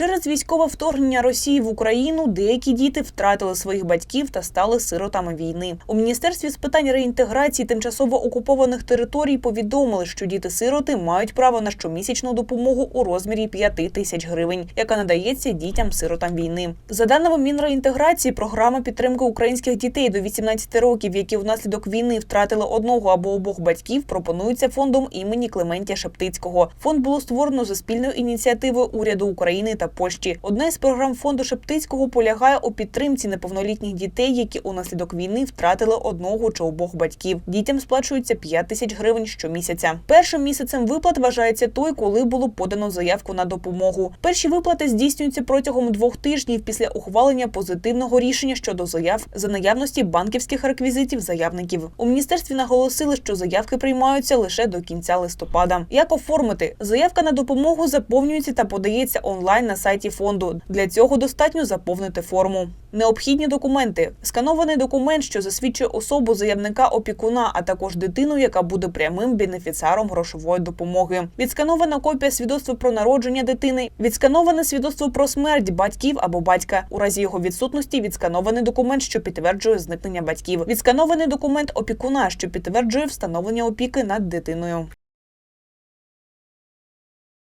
Через військове вторгнення Росії в Україну деякі діти втратили своїх батьків та стали сиротами війни. У міністерстві з питань реінтеграції тимчасово окупованих територій повідомили, що діти-сироти мають право на щомісячну допомогу у розмірі 5 тисяч гривень, яка надається дітям-сиротам війни. За даними Мінреінтеграції, програма підтримки українських дітей до 18 років, які внаслідок війни втратили одного або обох батьків, пропонується фондом імені Клементія Шептицького. Фонд було створено за спільною ініціативою уряду України та Польщі. Одна із програм фонду Шептицького полягає у підтримці неповнолітніх дітей, які унаслідок війни втратили одного чи обох батьків. Дітям сплачується 5 тисяч гривень щомісяця. Першим місяцем виплат вважається той, коли було подано заявку на допомогу. Перші виплати здійснюються протягом двох тижнів після ухвалення позитивного рішення щодо заяв за наявності банківських реквізитів заявників. У міністерстві наголосили, що заявки приймаються лише до кінця листопада. Як оформити заявка на допомогу заповнюється та подається онлайн на сайті фонду. Для цього достатньо заповнити форму. Необхідні документи: сканований документ, що засвідчує особу заявника опікуна, а також дитину, яка буде прямим бенефіціаром грошової допомоги. Відсканована копія свідоцтва про народження дитини, відскановане свідоцтво про смерть батьків або батька. У разі його відсутності відсканований документ, що підтверджує зникнення батьків. Відсканований документ опікуна, що підтверджує встановлення опіки над дитиною.